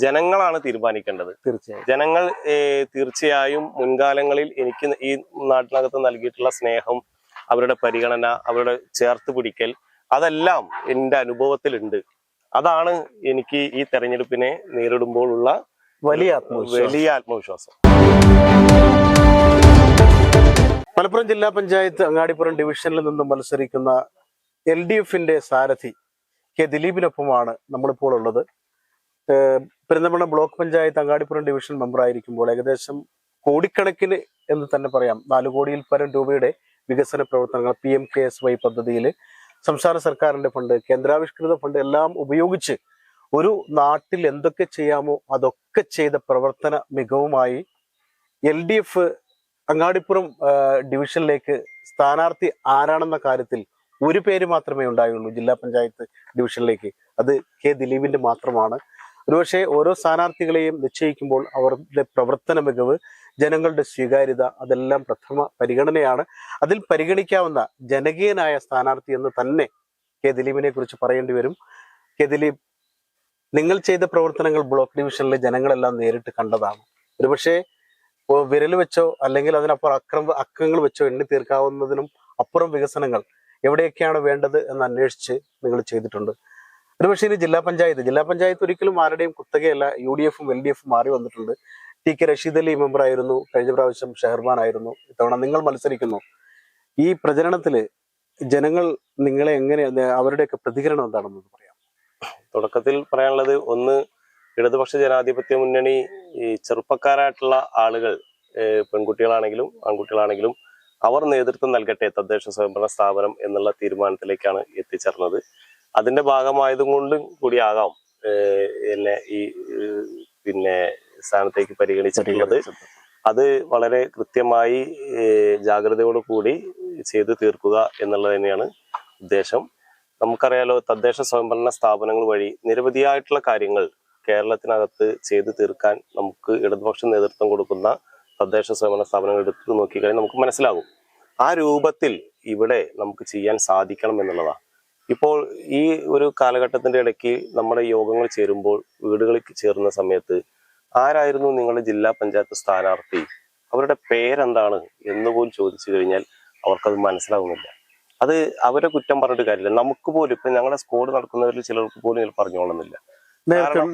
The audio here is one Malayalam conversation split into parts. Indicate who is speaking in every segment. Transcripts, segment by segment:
Speaker 1: ജനങ്ങളാണ് തീരുമാനിക്കേണ്ടത്.
Speaker 2: തീർച്ചയായും.
Speaker 1: ജനങ്ങൾ തീർച്ചയായും മുൻകാലങ്ങളിൽ എനിക്ക് ഈ നാട്ടിനകത്ത് നൽകിയിട്ടുള്ള സ്നേഹം അവരുടെ പരിഗണന അവരുടെ ചേർത്ത് പിടിക്കൽ അതെല്ലാം എന്റെ അനുഭവത്തിലുണ്ട്. അതാണ് എനിക്ക് ഈ തെരഞ്ഞെടുപ്പിനെ നേരിടുമ്പോഴുള്ള
Speaker 2: വലിയ ആത്മവിശ്വാസം.
Speaker 1: വലിയ ആത്മവിശ്വാസം.
Speaker 2: മലപ്പുറം ജില്ലാ പഞ്ചായത്ത് അങ്ങാടിപ്പുറം ഡിവിഷനിൽ നിന്നും മത്സരിക്കുന്ന എൽ ഡി എഫിന്റെ സാരഥി കെ ദിലീപിനൊപ്പമാണ് നമ്മളിപ്പോൾ ഉള്ളത്. ഏഹ് പെരിന്തൽമണ്ണ ബ്ലോക്ക് പഞ്ചായത്ത് അങ്ങാടിപ്പുറം ഡിവിഷൻ മെമ്പറായിരിക്കുമ്പോൾ ഏകദേശം കോടിക്കണക്കിന് എന്ന് തന്നെ പറയാം. നാല് കോടിയിൽ പരം രൂപയുടെ വികസന പ്രവർത്തനങ്ങൾ P M K S Y പദ്ധതിയിൽ സംസ്ഥാന സർക്കാരിന്റെ ഫണ്ട് കേന്ദ്രാവിഷ്കൃത ഫണ്ട് എല്ലാം ഉപയോഗിച്ച് ഒരു നാട്ടിൽ എന്തൊക്കെ ചെയ്യാമോ അതൊക്കെ ചെയ്ത പ്രവർത്തന മികവുമായി എൽ ഡി എഫ് അങ്ങാടിപ്പുറം ഡിവിഷനിലേക്ക് സ്ഥാനാർത്ഥി ആരാണെന്ന കാര്യത്തിൽ ഒരു പേര് മാത്രമേ ഉണ്ടായുള്ളൂ ജില്ലാ പഞ്ചായത്ത് ഡിവിഷനിലേക്ക്. അത് കെ ദിലീപിന്റെ മാത്രമാണ്. ഒരുപക്ഷെ ഓരോ സ്ഥാനാർത്ഥികളെയും നിശ്ചയിക്കുമ്പോൾ അവരുടെ പ്രവർത്തന മികവ് ജനങ്ങളുടെ സ്വീകാര്യത അതെല്ലാം പ്രഥമ പരിഗണനയാണ്. അതിൽ പരിഗണിക്കാവുന്ന ജനകീയനായ സ്ഥാനാർത്ഥി എന്ന് തന്നെ കെ ദിലീപിനെ കുറിച്ച് പറയേണ്ടി വരും. കെ ദിലീപ് നിങ്ങൾ ചെയ്ത പ്രവർത്തനങ്ങൾ ബ്ലോക്ക് ഡിവിഷനിലെ ജനങ്ങളെല്ലാം നേരിട്ട് കണ്ടതാണ്. ഒരുപക്ഷെ വിരൽ വെച്ചോ അല്ലെങ്കിൽ അതിനപ്പുറം അക്രമ അക്കങ്ങൾ വെച്ചോ എണ്ണി തീർക്കാവുന്നതിനും അപ്പുറം വികസനങ്ങൾ എവിടെയൊക്കെയാണ് വേണ്ടത് എന്ന് അന്വേഷിച്ച് നിങ്ങൾ ചെയ്തിട്ടുണ്ട്. ഒരുപക്ഷെ ഇത് ജില്ലാ പഞ്ചായത്ത് ജില്ലാ പഞ്ചായത്ത് ഒരിക്കലും ആരുടെയും കുത്തകയല്ല യു ഡി എഫും എൽ ഡി എഫും മാറി വന്നിട്ടുണ്ട്. T K Rasheed Ali member ആയിരുന്നു കഴിഞ്ഞ പ്രാവശ്യം ഷെഹർമാൻ ആയിരുന്നു. ഇത്തവണ നിങ്ങൾ മത്സരിക്കുന്നു. ഈ പ്രചരണത്തിൽ ജനങ്ങൾ നിങ്ങളെ എങ്ങനെ അവരുടെയൊക്കെ പ്രതികരണം എന്താണെന്ന് പറയാം
Speaker 1: തുടക്കത്തിൽ പറയാനുള്ളത് ഒന്ന് ഇടതുപക്ഷ ജനാധിപത്യ മുന്നണി ഈ ചെറുപ്പക്കാരായിട്ടുള്ള ആളുകൾ പെൺകുട്ടികളാണെങ്കിലും ആൺകുട്ടികളാണെങ്കിലും അവർ നേതൃത്വം നൽകട്ടെ തദ്ദേശ സ്വയംഭരണ സ്ഥാപനം എന്നുള്ള തീരുമാനത്തിലേക്കാണ് എത്തിച്ചേർന്നത്. അതിന്റെ ഭാഗമായത് കൊണ്ടും കൂടിയാകാം ആകാം എന്നെ ഈ പിന്നെ സ്ഥാനത്തേക്ക് പരിഗണിച്ചിട്ടുള്ളത്. അത് വളരെ കൃത്യമായി ജാഗ്രതയോട് കൂടി ചെയ്തു തീർക്കുക എന്നുള്ളത് തന്നെയാണ് ഉദ്ദേശം. നമുക്കറിയാലോ തദ്ദേശ സ്വയംഭരണ സ്ഥാപനങ്ങൾ വഴി നിരവധിയായിട്ടുള്ള കാര്യങ്ങൾ കേരളത്തിനകത്ത് ചെയ്തു തീർക്കാൻ നമുക്ക് ഇടതുപക്ഷ നേതൃത്വം കൊടുക്കുന്ന തദ്ദേശ സ്വയംഭരണ സ്ഥാപനങ്ങൾ എടുത്തു നോക്കിക്കഴിഞ്ഞാൽ നമുക്ക് മനസ്സിലാകും. ആ രൂപത്തിൽ ഇവിടെ നമുക്ക് ചെയ്യാൻ സാധിക്കണം എന്നുള്ളതാണ് ഇപ്പോൾ ഈ ഒരു കാലഘട്ടത്തിന്റെ ഇടയ്ക്ക് നമ്മുടെ യോഗങ്ങൾ ചേരുമ്പോൾ വീടുകളിൽ ചേരുന്ന സമയത്ത് ആരായിരുന്നു നിങ്ങളുടെ ജില്ലാ പഞ്ചായത്ത് സ്ഥാനാർത്ഥി? അവരുടെ പേരെന്താണ് എന്ന് പോലും ചോദിച്ചു കഴിഞ്ഞാൽ അവർക്കത് മനസ്സിലാവുന്നില്ല. അത് അവരെ കുറ്റം പറഞ്ഞിട്ട് കാര്യമില്ല. നമുക്ക് പോലും ഇപ്പൊ ഞങ്ങളുടെ സ്കോഡ് നടക്കുന്നവരിൽ ചിലർക്ക് പോലും ഇങ്ങനെ പറഞ്ഞോളുന്നില്ല.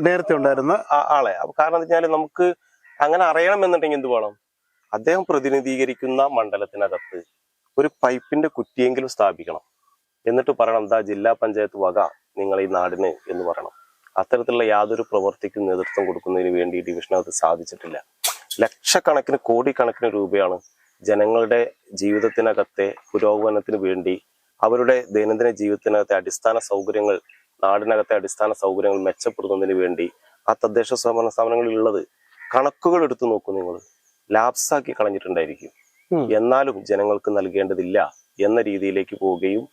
Speaker 2: നേരത്തെ ഉണ്ടായിരുന്ന
Speaker 1: ആളെ. കാരണം എന്താ വെച്ചാൽ നമുക്ക് അങ്ങനെ അറിയണമെന്നുണ്ടെങ്കിൽ എന്ത് വേണം? അദ്ദേഹം പ്രതിനിധീകരിക്കുന്ന മണ്ഡലത്തിനകത്ത് ഒരു പൈപ്പിന്റെ കുറ്റിയെങ്കിലും സ്ഥാപിക്കണം. എന്നിട്ട് പറയണം എന്താ ജില്ലാ പഞ്ചായത്ത് വക നിങ്ങൾ ഈ നാടിന് എന്ന് പറയണം. അത്തരത്തിലുള്ള യാതൊരു പ്രവർത്തിക്കും നേതൃത്വം കൊടുക്കുന്നതിന് വേണ്ടി ഡിവിഷനകത്ത് സാധിച്ചിട്ടില്ല. ലക്ഷക്കണക്കിന് കോടിക്കണക്കിന് രൂപയാണ് ജനങ്ങളുടെ ജീവിതത്തിനകത്തെ പുരോഗമനത്തിന് വേണ്ടി അവരുടെ ദൈനംദിന ജീവിതത്തിനകത്തെ അടിസ്ഥാന സൗകര്യങ്ങൾ നാടിനകത്തെ അടിസ്ഥാന സൗകര്യങ്ങൾ മെച്ചപ്പെടുത്തുന്നതിന് വേണ്ടി ആ തദ്ദേശ സ്വയംഭരണ സ്ഥാപനങ്ങളിൽ ഉള്ളത് കണക്കുകൾ എടുത്തു നോക്കൂ നിങ്ങൾ. ലാപ്സാക്കി കളഞ്ഞിട്ടുണ്ടായിരിക്കും. എന്നാലും ജനങ്ങൾക്ക് നൽകേണ്ടതില്ല എന്ന രീതിയിലേക്ക് പോവുകയും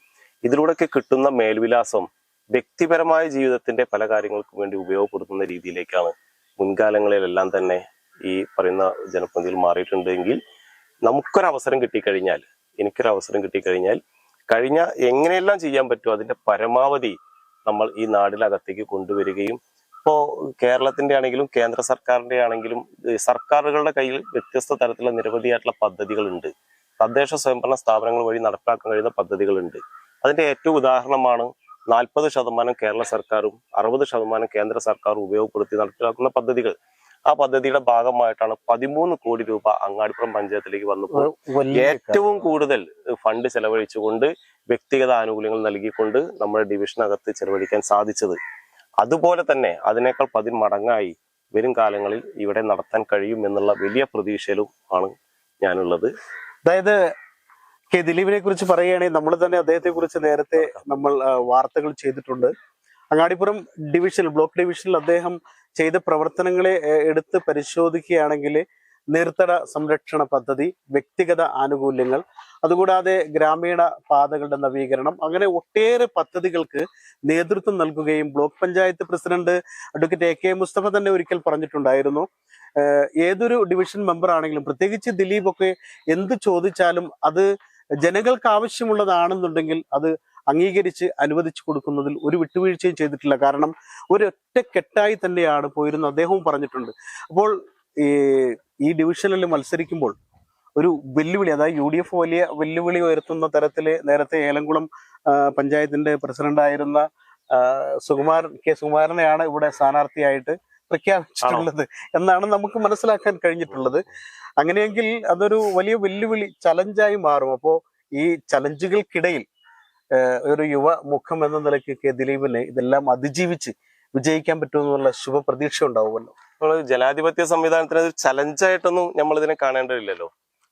Speaker 1: ഇതിലൂടെയൊക്കെ കിട്ടുന്ന മേൽവിലാസം വ്യക്തിപരമായ ജീവിതത്തിന്റെ പല കാര്യങ്ങൾക്കും വേണ്ടി ഉപയോഗപ്പെടുത്തുന്ന രീതിയിലേക്കാണ് മുൻകാലങ്ങളിലെല്ലാം തന്നെ ഈ പറയുന്ന ജനപ്രതിനിധികൾ മാറിയിട്ടുണ്ടെങ്കിൽ നമുക്കൊരവസരം കിട്ടിക്കഴിഞ്ഞാൽ എനിക്കൊരു അവസരം കിട്ടിക്കഴിഞ്ഞാൽ കഴിഞ്ഞ എങ്ങനെയെല്ലാം ചെയ്യാൻ പറ്റുമോ അതിന്റെ പരമാവധി നമ്മൾ ഈ നാടിനകത്തേക്ക് കൊണ്ടുവരികയും ഇപ്പോ കേരളത്തിന്റെ ആണെങ്കിലും കേന്ദ്ര സർക്കാരിന്റെ ആണെങ്കിലും സർക്കാരുകളുടെ കയ്യിൽ വ്യത്യസ്ത തരത്തിലുള്ള നിരവധിയായിട്ടുള്ള പദ്ധതികളുണ്ട്. തദ്ദേശ സ്വയംഭരണ സ്ഥാപനങ്ങൾ വഴി നടപ്പിലാക്കാൻ കഴിയുന്ന പദ്ധതികളുണ്ട്. അതിന്റെ ഏറ്റവും ഉദാഹരണമാണ് നാൽപ്പത് ശതമാനം കേരള സർക്കാരും അറുപത് ശതമാനം കേന്ദ്ര സർക്കാരും ഉപയോഗപ്പെടുത്തി നടപ്പിലാക്കുന്ന പദ്ധതികൾ. ആ പദ്ധതിയുടെ ഭാഗമായിട്ടാണ് പതിമൂന്ന് കോടി രൂപ അങ്ങാടിപ്പുറം പഞ്ചായത്തിലേക്ക് വന്നപ്പോൾ ഏറ്റവും കൂടുതൽ ഫണ്ട് ചെലവഴിച്ചുകൊണ്ട് വ്യക്തിഗത ആനുകൂല്യങ്ങൾ നൽകിക്കൊണ്ട് നമ്മുടെ ഡിവിഷനകത്ത് ചെലവഴിക്കാൻ സാധിച്ചത്. അതുപോലെ തന്നെ അതിനേക്കാൾ പതിന്മടങ്ങായി വരും കാലങ്ങളിൽ ഇവിടെ നടത്താൻ കഴിയും എന്നുള്ള വലിയ പ്രതീക്ഷയിലും ആണ് ഞാനുള്ളത്.
Speaker 2: അതായത് കെ ദിലീപിനെ കുറിച്ച് പറയുകയാണെങ്കിൽ നമ്മൾ തന്നെ അദ്ദേഹത്തെ കുറിച്ച് നേരത്തെ നമ്മൾ വാർത്തകൾ ചെയ്തിട്ടുണ്ട്. അങ്ങാടിപ്പുറം ഡിവിഷനിൽ ബ്ലോക്ക് ഡിവിഷനിൽ അദ്ദേഹം ചെയ്ത പ്രവർത്തനങ്ങളെ എടുത്ത് പരിശോധിക്കുകയാണെങ്കിൽ നീർത്തട സംരക്ഷണ പദ്ധതി വ്യക്തിഗത ആനുകൂല്യങ്ങൾ അതുകൂടാതെ ഗ്രാമീണ പാതകളുടെ നവീകരണം അങ്ങനെ ഒട്ടേറെ പദ്ധതികൾക്ക് നേതൃത്വം നൽകുകയും block panchayat president advocate A K Mustafa തന്നെ ഒരിക്കൽ പറഞ്ഞിട്ടുണ്ടായിരുന്നു. ഏതൊരു ഡിവിഷൻ മെമ്പർ ആണെങ്കിലും പ്രത്യേകിച്ച് ദിലീപ് ഒക്കെ എന്ത് ചോദിച്ചാലും അത് ജനങ്ങൾക്ക് ആവശ്യമുള്ളതാണെന്നുണ്ടെങ്കിൽ അത് അംഗീകരിച്ച് അനുവദിച്ചു കൊടുക്കുന്നതിൽ ഒരു വിട്ടുവീഴ്ചയും ചെയ്തിട്ടില്ല. കാരണം ഒരൊറ്റ കെട്ടായി തന്നെയാണ് പോയിരുന്നത്. അദ്ദേഹവും പറഞ്ഞിട്ടുണ്ട്. അപ്പോൾ ഈ ഈ ഡിവിഷനിൽ മത്സരിക്കുമ്പോൾ ഒരു വെല്ലുവിളി അതായത് യു ഡി എഫ് വലിയ വെല്ലുവിളി ഉയർത്തുന്ന തരത്തിൽ നേരത്തെ ഏലംകുളം പഞ്ചായത്തിന്റെ പ്രസിഡന്റായിരുന്ന സുകുമാരൻ കെ സുകുമാരനെയാണ് ഇവിടെ സ്ഥാനാർത്ഥിയായിട്ട് പ്രഖ്യാപിച്ചിട്ടുള്ളത് എന്നാണ് നമുക്ക് മനസ്സിലാക്കാൻ കഴിഞ്ഞിട്ടുള്ളത്. അങ്ങനെയെങ്കിൽ അതൊരു വലിയ വെല്ലുവിളി ചലഞ്ചായി മാറും. അപ്പോ ഈ ചലഞ്ചുകൾക്കിടയിൽ ഒരു യുവ മുഖം എന്ന നിലയ്ക്ക് കെ ദിലീപിന് ഇതെല്ലാം അതിജീവിച്ച് വിജയിക്കാൻ പറ്റുമെന്നുള്ള ശുഭപ്രതീക്ഷ ഉണ്ടാവുമല്ലോ.
Speaker 1: നമ്മൾ ജനാധിപത്യ സംവിധാനത്തിന് ഒരു ചലഞ്ചായിട്ടൊന്നും നമ്മൾ ഇതിനെ കാണേണ്ടതില്ലല്ലോ.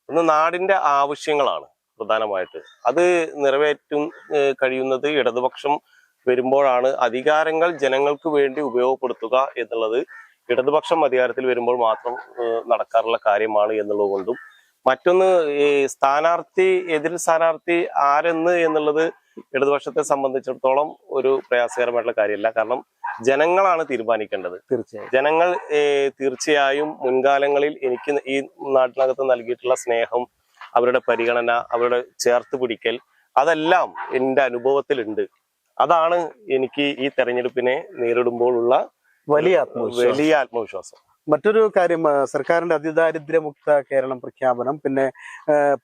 Speaker 1: ഒന്ന് നാടിന്റെ ആവശ്യങ്ങളാണ് പ്രധാനമായിട്ട്. അത് നിറവേറ്റും കഴിയുന്നത് ഇടതുപക്ഷം വരുമ്പോഴാണ് അധികാരങ്ങൾ ജനങ്ങൾക്ക് വേണ്ടി ഉപയോഗപ്പെടുത്തുക എന്നുള്ളത് ഇടതുപക്ഷം അധികാരത്തിൽ വരുമ്പോൾ മാത്രം നടക്കാറുള്ള കാര്യമാണ് എന്നുള്ളത് കൊണ്ടും. മറ്റൊന്ന് ഈ സ്ഥാനാർത്ഥി എതിർ സ്ഥാനാർത്ഥി ആരെന്ന് എന്നുള്ളത് ഇടതുപക്ഷത്തെ സംബന്ധിച്ചിടത്തോളം ഒരു പ്രയാസകരമായിട്ടുള്ള കാര്യമല്ല. കാരണം ജനങ്ങളാണ് തീരുമാനിക്കേണ്ടത്.
Speaker 2: തീർച്ചയായും.
Speaker 1: ജനങ്ങൾ തീർച്ചയായും മുൻകാലങ്ങളിൽ എനിക്ക് ഈ നാട്ടിനകത്ത് നൽകിയിട്ടുള്ള സ്നേഹം അവരുടെ പരിഗണന അവരുടെ ചേർത്ത് പിടിക്കൽ അതെല്ലാം എന്റെ അനുഭവത്തിലുണ്ട്. അതാണ് എനിക്ക് ഈ തെരഞ്ഞെടുപ്പിനെ നേരിടുമ്പോഴുള്ള
Speaker 2: വലിയ ആത്മവിശ്വാസം.
Speaker 1: വലിയ ആത്മവിശ്വാസം.
Speaker 2: മറ്റൊരു കാര്യം സർക്കാരിന്റെ അതിദാരിദ്ര്യമുക്ത കേരളം പ്രഖ്യാപനം പിന്നെ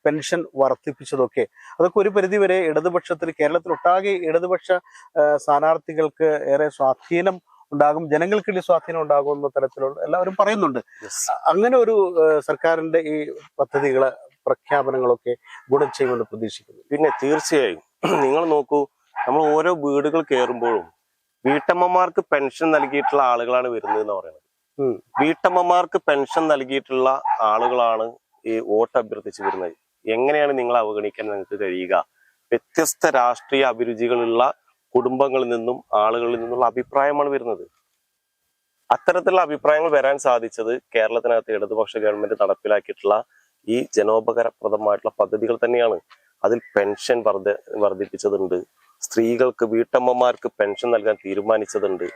Speaker 2: പെൻഷൻ വർദ്ധിപ്പിച്ചതൊക്കെ. അതൊക്കെ ഒരു പരിധിവരെ ഇടതുപക്ഷത്തിൽ കേരളത്തിൽ കേരളത്തിലൊട്ടാകെ ഇടതുപക്ഷ സ്ഥാനാർത്ഥികൾക്ക് ഏറെ സ്വാധീനം ഉണ്ടാകും ജനങ്ങൾക്കിടയിൽ സ്വാധീനം ഉണ്ടാകും എന്ന തരത്തിലുള്ള എല്ലാവരും പറയുന്നുണ്ട്. അങ്ങനെ ഒരു സർക്കാരിന്റെ ഈ പദ്ധതികളെ പ്രഖ്യാപനങ്ങളൊക്കെ ഗുണം ചെയ്യുമെന്ന് പ്രതീക്ഷിക്കുന്നു.
Speaker 1: പിന്നെ തീർച്ചയായും നിങ്ങൾ നോക്കൂ നമ്മൾ ഓരോ വീടുകൾ കയറുമ്പോഴും വീട്ടമ്മമാർക്ക് പെൻഷൻ നൽകിയിട്ടുള്ള ആളുകളാണ് വരുന്നത് എന്ന് പറയുന്നത് വീട്ടമ്മമാർക്ക് പെൻഷൻ നൽകിയിട്ടുള്ള ആളുകളാണ് ഈ വോട്ട് അഭ്യർത്ഥിച്ച് വരുന്നത്. എങ്ങനെയാണ് നിങ്ങൾ അവഗണിക്കാൻ നിങ്ങൾക്ക് കഴിയുക? വ്യത്യസ്ത രാഷ്ട്രീയ അഭിരുചികളുള്ള കുടുംബങ്ങളിൽ നിന്നും ആളുകളിൽ നിന്നുള്ള അഭിപ്രായമാണ് വരുന്നത്. അത്തരത്തിലുള്ള അഭിപ്രായങ്ങൾ വരാൻ സാധിച്ചത് കേരളത്തിനകത്ത് ഇടതുപക്ഷ ഗവൺമെന്റ് നടപ്പിലാക്കിയിട്ടുള്ള ഈ ജനോപകരപ്രദമായിട്ടുള്ള പദ്ധതികൾ തന്നെയാണ്. അതിൽ പെൻഷൻ വർദ്ധ വർദ്ധിപ്പിച്ചതുണ്ട്. സ്ത്രീകൾക്ക് വീട്ടമ്മമാർക്ക് പെൻഷൻ നൽകാൻ തീരുമാനിച്ചതുണ്ട്.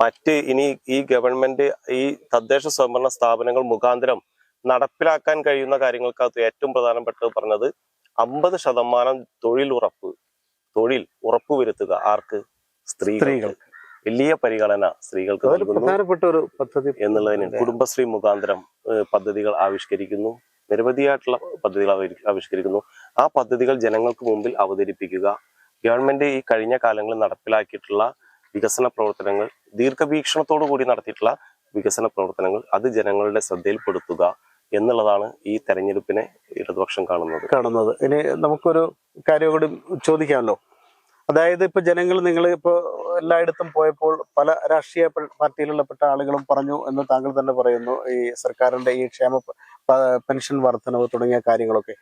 Speaker 1: മറ്റ് ഇനി ഈ ഗവൺമെന്റ് ഈ തദ്ദേശ സ്വയംഭരണ സ്ഥാപനങ്ങൾ മുഖാന്തരം നടപ്പിലാക്കാൻ കഴിയുന്ന കാര്യങ്ങൾക്കകത്ത് ഏറ്റവും പ്രധാനപ്പെട്ടത് പറഞ്ഞത് അമ്പത് ശതമാനം തൊഴിൽ ഉറപ്പ് തൊഴിൽ ഉറപ്പുവരുത്തുക. ആർക്ക്? സ്ത്രീകൾ വലിയ പരിഗണന സ്ത്രീകൾക്ക്
Speaker 2: പ്രധാനപ്പെട്ട ഒരു പദ്ധതി
Speaker 1: എന്നുള്ളതിന് കുടുംബശ്രീ മുഖാന്തരം പദ്ധതികൾ ആവിഷ്കരിക്കുന്നു. നിരവധിയായിട്ടുള്ള പദ്ധതികൾ ആവിഷ്കരിക്കുന്നു. ആ പദ്ധതികൾ ജനങ്ങൾക്ക് മുമ്പിൽ അവതരിപ്പിക്കുക. ഗവൺമെന്റ് ഈ കഴിഞ്ഞ കാലങ്ങളിൽ നടപ്പിലാക്കിയിട്ടുള്ള വികസന പ്രവർത്തനങ്ങൾ ദീർഘവീക്ഷണത്തോടു കൂടി നടത്തിയിട്ടുള്ള വികസന പ്രവർത്തനങ്ങൾ അത് ജനങ്ങളുടെ ശ്രദ്ധയിൽപ്പെടുത്തുക എന്നുള്ളതാണ് ഈ തെരഞ്ഞെടുപ്പിനെ ഇടതുപക്ഷം കാണുന്നത്.
Speaker 2: കാണുന്നത്. ഇനി നമുക്കൊരു കാര്യം കൂടി ചോദിക്കാമല്ലോ. അതായത് ഇപ്പൊ ജനങ്ങൾ നിങ്ങൾ ഇപ്പൊ എല്ലായിടത്തും പോയപ്പോൾ പല രാഷ്ട്രീയ പാർട്ടിയിലുള്ള പാർട്ടിയിലുള്ളപ്പെട്ട ആളുകളും പറഞ്ഞു എന്ന് താങ്കൾ തന്നെ പറയുന്നു. ഈ സർക്കാരിന്റെ ഈ ക്ഷേമ പെൻഷൻ വർധനവ് തുടങ്ങിയ കാര്യങ്ങളൊക്കെ.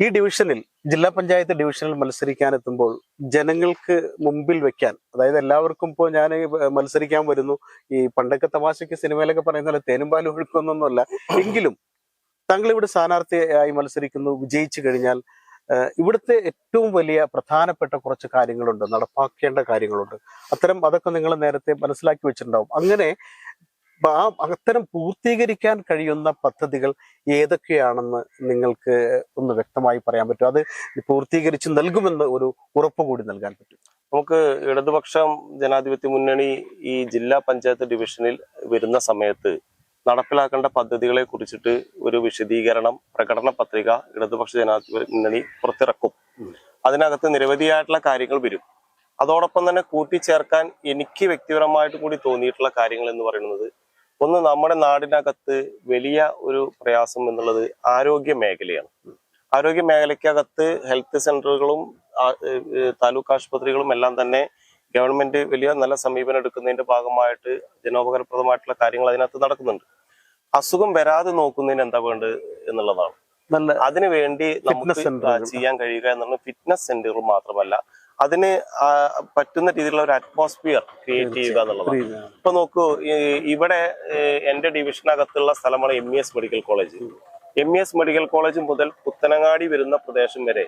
Speaker 2: ഈ ഡിവിഷനിൽ ജില്ലാ പഞ്ചായത്ത് ഡിവിഷനിൽ മത്സരിക്കാനെത്തുമ്പോൾ ജനങ്ങൾക്ക് മുമ്പിൽ വെക്കാൻ അതായത് എല്ലാവർക്കും ഇപ്പോൾ ഞാൻ മത്സരിക്കാൻ വരുന്നു ഈ പണ്ടൊക്കെ തമാശയ്ക്ക് സിനിമയിലൊക്കെ പറയുന്ന പോലെ തേനും പാലും ഒഴുക്കുന്നൊന്നുമല്ല എങ്കിലും താങ്കൾ ഇവിടെ സ്ഥാനാർത്ഥിയായി മത്സരിക്കുന്നു വിജയിച്ചു കഴിഞ്ഞാൽ ഇവിടുത്തെ ഏറ്റവും വലിയ പ്രധാനപ്പെട്ട കുറച്ച് കാര്യങ്ങളുണ്ട് നടപ്പാക്കേണ്ട കാര്യങ്ങളുണ്ട്. അത്തരം അതൊക്കെ നിങ്ങൾ നേരത്തെ മനസ്സിലാക്കി വെച്ചിട്ടുണ്ടാവും. അങ്ങനെ ആ അത്തരം പൂർത്തീകരിക്കാൻ കഴിയുന്ന പദ്ധതികൾ ഏതൊക്കെയാണെന്ന് നിങ്ങൾക്ക് ഒന്ന് വ്യക്തമായി പറയാൻ പറ്റും അത് പൂർത്തീകരിച്ച് നൽകുമെന്ന് ഒരു ഉറപ്പ് കൂടി നൽകാൻ പറ്റും.
Speaker 1: നമുക്ക് ഇടതുപക്ഷം ജനാധിപത്യ മുന്നണി ഈ ജില്ലാ പഞ്ചായത്ത് ഡിവിഷനിൽ വരുന്ന സമയത്ത് നടപ്പിലാക്കേണ്ട പദ്ധതികളെ കുറിച്ചിട്ട് ഒരു വിശദീകരണം പ്രകടന പത്രിക ഇടതുപക്ഷ ജനാധിപത്യ മുന്നണി പുറത്തിറക്കും. അതിനകത്ത് നിരവധിയായിട്ടുള്ള കാര്യങ്ങൾ വരും. അതോടൊപ്പം തന്നെ കൂട്ടിച്ചേർക്കാൻ എനിക്ക് വ്യക്തിപരമായിട്ട് കൂടി തോന്നിയിട്ടുള്ള കാര്യങ്ങൾ എന്ന് പറയുന്നത് ഒന്ന് നമ്മുടെ നാടിനകത്ത് വലിയ ഒരു പ്രയാസം എന്നുള്ളത് ആരോഗ്യ മേഖലയാണ്. ആരോഗ്യ മേഖലയ്ക്കകത്ത് ഹെൽത്ത് സെന്ററുകളും താലൂക്ക് ആശുപത്രികളും എല്ലാം തന്നെ ഗവൺമെന്റ് വലിയ നല്ല സമീപനം എടുക്കുന്നതിന്റെ ഭാഗമായിട്ട് ജനോപകരപ്രദമായിട്ടുള്ള കാര്യങ്ങൾ അതിനകത്ത് നടക്കുന്നുണ്ട്. അസുഖം വരാതെ നോക്കുന്നതിന് എന്താ വേണ്ടത് എന്നുള്ളതാണ്.
Speaker 2: അതിനുവേണ്ടി
Speaker 1: അതിനു നമുക്ക്. ചെയ്യാൻ കഴിയുക എന്നുള്ള ഫിറ്റ്നസ് സെന്ററുകൾ മാത്രമല്ല അതിന് പറ്റുന്ന രീതിയിലുള്ള ഒരു അറ്റ്മോസ്ഫിയർ ക്രിയേറ്റ് ചെയ്യുക എന്നുള്ളതാണ്. ഇപ്പൊ നോക്കൂ ഇവിടെ എന്റെ ഡിവിഷനകത്തുള്ള സ്ഥലമാണ് M E S medical college M E S medical college മുതൽ പുത്തനങ്ങാടി വരുന്ന പ്രദേശം വരെ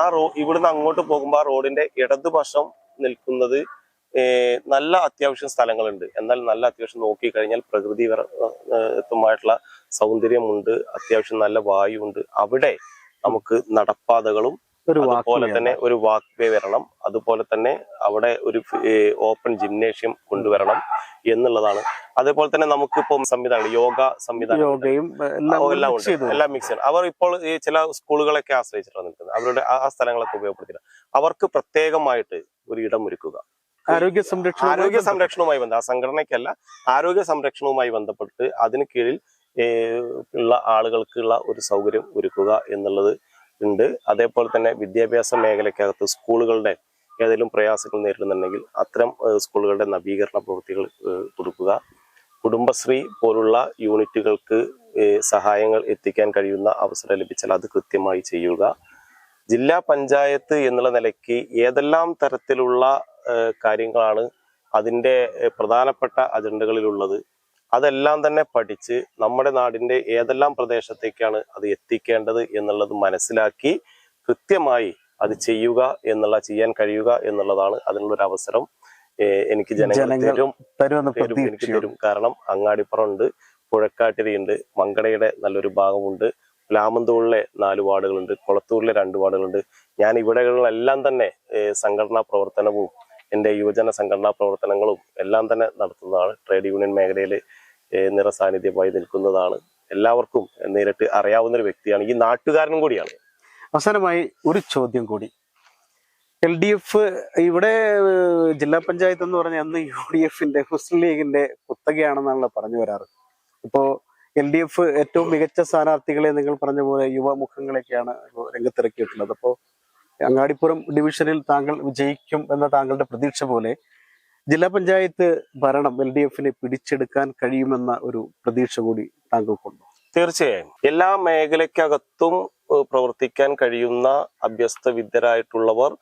Speaker 1: ആ റോ ഇവിടുന്ന് അങ്ങോട്ട് പോകുമ്പോൾ ആ റോഡിന്റെ ഇടതുവശം നിൽക്കുന്നത് നല്ല അത്യാവശ്യം സ്ഥലങ്ങളുണ്ട്. എന്നാൽ നല്ല അത്യാവശ്യം നോക്കി കഴിഞ്ഞാൽ പ്രകൃതി സൗന്ദര്യമുണ്ട് അത്യാവശ്യം നല്ല വായുണ്ട്. അവിടെ നമുക്ക് നടപ്പാതകളും അതുപോലെ തന്നെ ഒരു വാക്ക് വേ വരണം. അതുപോലെ തന്നെ അവിടെ ഒരു ഓപ്പൺ ജിംനേഷ്യം കൊണ്ടുവരണം എന്നുള്ളതാണ്. അതേപോലെ തന്നെ നമുക്കിപ്പം സംവിധാനം യോഗ സംവിധാനം
Speaker 2: എല്ലാം
Speaker 1: ഉണ്ട്. എല്ലാം മിക്സ് ചെയ്യണം അവർ ഇപ്പോൾ ഈ ചില സ്കൂളുകളൊക്കെ ആശ്രയിച്ചിട്ടാണ് നിൽക്കുന്നത്. അവരുടെ ആ ആ സ്ഥലങ്ങളൊക്കെ ഉപയോഗപ്പെടുത്തില്ല അവർക്ക് പ്രത്യേകമായിട്ട് ഒരു ഇടം ഒരുക്കുക.
Speaker 2: ആരോഗ്യ സംരക്ഷണം
Speaker 1: ആരോഗ്യ സംരക്ഷണവുമായി ബന്ധ ആ സംഘടനയ്ക്കല്ല ആരോഗ്യ സംരക്ഷണവുമായി ബന്ധപ്പെട്ട് അതിന് കീഴിൽ ഉള്ള ആളുകൾക്കുള്ള ഒരു സൗകര്യം ഒരുക്കുക എന്നുള്ളത് ഉണ്ട്. അതേപോലെ തന്നെ വിദ്യാഭ്യാസ മേഖലയ്ക്കകത്ത് സ്കൂളുകളുടെ ഏതെങ്കിലും പ്രയാസങ്ങൾ നേരിടുന്നുണ്ടെങ്കിൽ അത്തരം സ്കൂളുകളുടെ നവീകരണ പ്രവൃത്തികൾ കൊടുക്കുക കുടുംബശ്രീ പോലുള്ള യൂണിറ്റുകൾക്ക് സഹായങ്ങൾ എത്തിക്കാൻ കഴിയുന്ന അവസരം ലഭിച്ചാൽ അത് കൃത്യമായി ചെയ്യുക. ജില്ലാ പഞ്ചായത്ത് എന്നുള്ള നിലയ്ക്ക് ഏതെല്ലാം തരത്തിലുള്ള കാര്യങ്ങളാണ് അതിന്റെ പ്രധാനപ്പെട്ട അജണ്ടകളിലുള്ളത്? അതെല്ലാം തന്നെ പഠിച്ച് നമ്മുടെ നാടിന്റെ ഏതെല്ലാം പ്രദേശത്തേക്കാണ് അത് എത്തിക്കേണ്ടത് എന്നുള്ളത് മനസ്സിലാക്കി കൃത്യമായി അത് ചെയ്യുക എന്നുള്ള ചെയ്യാൻ കഴിയുക എന്നുള്ളതാണ് അതിനുള്ള ഒരു അവസരം എനിക്ക് ജനങ്ങൾ തരും എനിക്ക് തരും. കാരണം അങ്ങാടിപ്പുറം ഉണ്ട് പുഴക്കാട്ടിരിയുണ്ട് മങ്കടയുടെ നല്ലൊരു ഭാഗമുണ്ട് ലാമന്തൂളിലെ നാല് വാർഡുകളുണ്ട് കുളത്തൂരിലെ രണ്ട് വാർഡുകളുണ്ട്. ഞാൻ ഇവിടെകളിലെല്ലാം തന്നെ സംഘടനാ പ്രവർത്തനവും എന്റെ യുവജന സംഘടനാ പ്രവർത്തനങ്ങളും എല്ലാം തന്നെ നടത്തുന്നതാണ് ട്രേഡ് യൂണിയൻ മേഖലയിൽ നിറസാന്നിധ്യമായി നിൽക്കുന്നതാണ് എല്ലാവർക്കും നേരിട്ട് അറിയാവുന്ന ഒരു വ്യക്തിയാണ്. ഈ നാട്ടുകാരനും കൂടിയാണ്.
Speaker 2: അവസാനമായി ഒരു ചോദ്യം കൂടി. എൽ ഡി എഫ് ഇവിടെ ജില്ലാ പഞ്ചായത്ത് എന്ന് പറഞ്ഞ അന്ന് യു ഡി എഫിന്റെ മുസ്ലിം ലീഗിന്റെ കുത്തകയാണെന്നാണല്ലോ പറഞ്ഞു വരാറ്. ഇപ്പോ എൽ ഡി എഫ് ഏറ്റവും മികച്ച സ്ഥാനാർത്ഥികളെ നിങ്ങൾ പറഞ്ഞ പോലെ യുവമുഖങ്ങളെയൊക്കെയാണ് രംഗത്തിറക്കിയിട്ടുള്ളത്. അപ്പോ അങ്ങാടിപ്പുറം ഡിവിഷനിൽ താങ്കൾ വിജയിക്കും എന്ന താങ്കളുടെ പ്രതീക്ഷ പോലെ ജില്ലാ പഞ്ചായത്ത് ഭരണം എൽ ഡി എഫിനെ പിടിച്ചെടുക്കാൻ കഴിയുമെന്ന ഒരു പ്രതീക്ഷ കൂടി താങ്കൾക്കുണ്ടോ?
Speaker 1: തീർച്ചയായും. എല്ലാ മേഖലയ്ക്കകത്തും പ്രവർത്തിക്കാൻ കഴിയുന്ന അഭ്യസ്ത വിദ്യരായിട്ടുള്ളവർ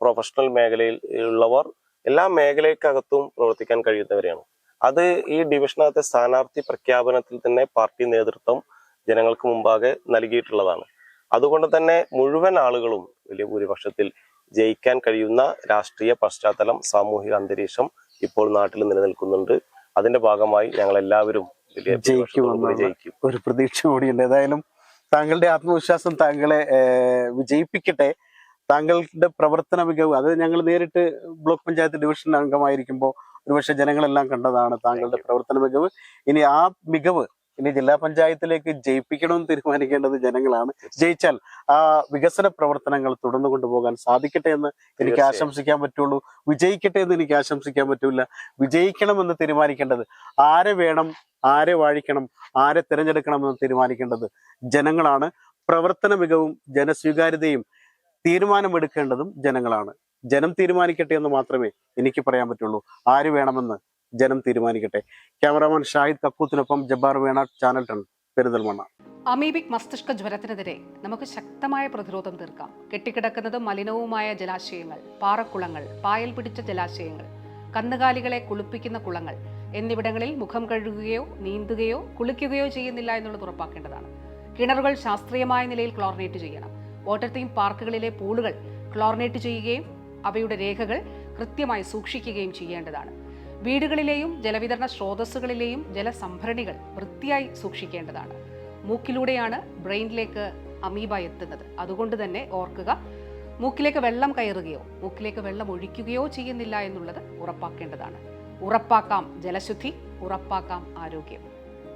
Speaker 1: പ്രൊഫഷണൽ മേഖലയിൽ ഉള്ളവർ എല്ലാ മേഖലയ്ക്കകത്തും പ്രവർത്തിക്കാൻ കഴിയുന്നവരെയാണ്. അത് ഈ ഡിവിഷനകത്തെ സ്ഥാനാർത്ഥി പ്രഖ്യാപനത്തിൽ തന്നെ പാർട്ടി നേതൃത്വം ജനങ്ങൾക്ക് മുമ്പാകെ നൽകിയിട്ടുള്ളതാണ്. അതുകൊണ്ട് തന്നെ മുഴുവൻ ആളുകളും വലിയ ഭൂരിപക്ഷത്തിൽ ജയിക്കാൻ കഴിയുന്ന രാഷ്ട്രീയ പശ്ചാത്തലം സാമൂഹിക അന്തരീക്ഷം ഇപ്പോൾ നാട്ടിൽ നിലനിൽക്കുന്നുണ്ട്. അതിന്റെ ഭാഗമായി ഞങ്ങൾ എല്ലാവരും ജയിക്കും
Speaker 2: ഒരു പ്രതീക്ഷ കൂടിയുണ്ട്. ഏതായാലും താങ്കളുടെ ആത്മവിശ്വാസം താങ്കളെ വിജയിപ്പിക്കട്ടെ. താങ്കളുടെ പ്രവർത്തന മികവ് അത് ഞങ്ങൾ നേരിട്ട് ബ്ലോക്ക് പഞ്ചായത്ത് ഡിവിഷൻ അംഗമായിരിക്കുമ്പോൾ ഒരുപക്ഷെ ജനങ്ങളെല്ലാം കണ്ടതാണ് താങ്കളുടെ പ്രവർത്തന മികവ്. ഇനി ആ മികവ് ഇനി ജില്ലാ പഞ്ചായത്തിലേക്ക് ജയിപ്പിക്കണമെന്ന് തീരുമാനിക്കേണ്ടത് ജനങ്ങളാണ്. ജയിച്ചാൽ ആ വികസന പ്രവർത്തനങ്ങൾ തുടർന്നു കൊണ്ടുപോകാൻ സാധിക്കട്ടെ എന്ന് എനിക്ക് ആശംസിക്കാൻ പറ്റുള്ളൂ. വിജയിക്കട്ടെ എന്ന് എനിക്ക് ആശംസിക്കാൻ പറ്റൂല. വിജയിക്കണമെന്ന് തീരുമാനിക്കേണ്ടത് ആരെ വേണം ആരെ വാഴിക്കണം ആരെ തിരഞ്ഞെടുക്കണമെന്ന് തീരുമാനിക്കേണ്ടത് ജനങ്ങളാണ്. പ്രവർത്തന മികവും ജനസ്വീകാര്യതയും തീരുമാനമെടുക്കേണ്ടതും ജനങ്ങളാണ്. ജനം തീരുമാനിക്കട്ടെ എന്ന് മാത്രമേ എനിക്ക് പറയാൻ പറ്റുള്ളൂ. ആര് വേണമെന്ന് ജനം തീരുമാനിക്കട്ടെ. ക്യാമറാമാൻ ഷാഹിദ് കക്കൂത്തിനൊപ്പം ജബ്ബാർ വേണ ചാനൽ ടൺ പെരിന്തൽമണ്ണ.
Speaker 3: അമീബിക് മസ്തിഷ്ക ജ്വരത്തിനെതിരെ നമുക്ക് ശക്തമായ പ്രതിരോധം തീർക്കാം. കെട്ടിക്കിടക്കുന്നത് മലിനവുമായ ജലാശയങ്ങൾ പാറക്കുളങ്ങൾ പായൽ പിടിച്ച ജലാശയങ്ങൾ കന്നുകാലികളെ കുളിപ്പിക്കുന്ന കുളങ്ങൾ എന്നിവിടങ്ങളിൽ മുഖം കഴുകുകയോ നീന്തുകയോ കുളിക്കുകയോ ചെയ്യുന്നില്ല എന്നുള്ളത് ഉറപ്പാക്കേണ്ടതാണ്. കിണറുകൾ ശാസ്ത്രീയമായ നിലയിൽ ക്ലോറിനേറ്റ് ചെയ്യണം. വാട്ടർ തീം പാർക്കുകളിലെ പൂളുകൾ ക്ലോറിനേറ്റ് ചെയ്യുകയും അവയുടെ രേഖകൾ കൃത്യമായി സൂക്ഷിക്കുകയും ചെയ്യേണ്ടതാണ്. വീടുകളിലെയും ജലവിതരണ സ്രോതസ്സുകളിലെയും ജലസംഭരണികൾ വൃത്തിയായി സൂക്ഷിക്കേണ്ടതാണ്. മൂക്കിലൂടെയാണ് ബ്രെയിനിലേക്ക് അമീബ എത്തുന്നത്. അതുകൊണ്ട് തന്നെ ഓർക്കുക മൂക്കിലേക്ക് വെള്ളം കയറുകയോ മൂക്കിലേക്ക് വെള്ളം ഒഴിക്കുകയോ ചെയ്യുന്നില്ല എന്നുള്ളത് ഉറപ്പാക്കേണ്ടതാണ്. ഉറപ്പാക്കാം ജലശുദ്ധി ഉറപ്പാക്കാം ആരോഗ്യം.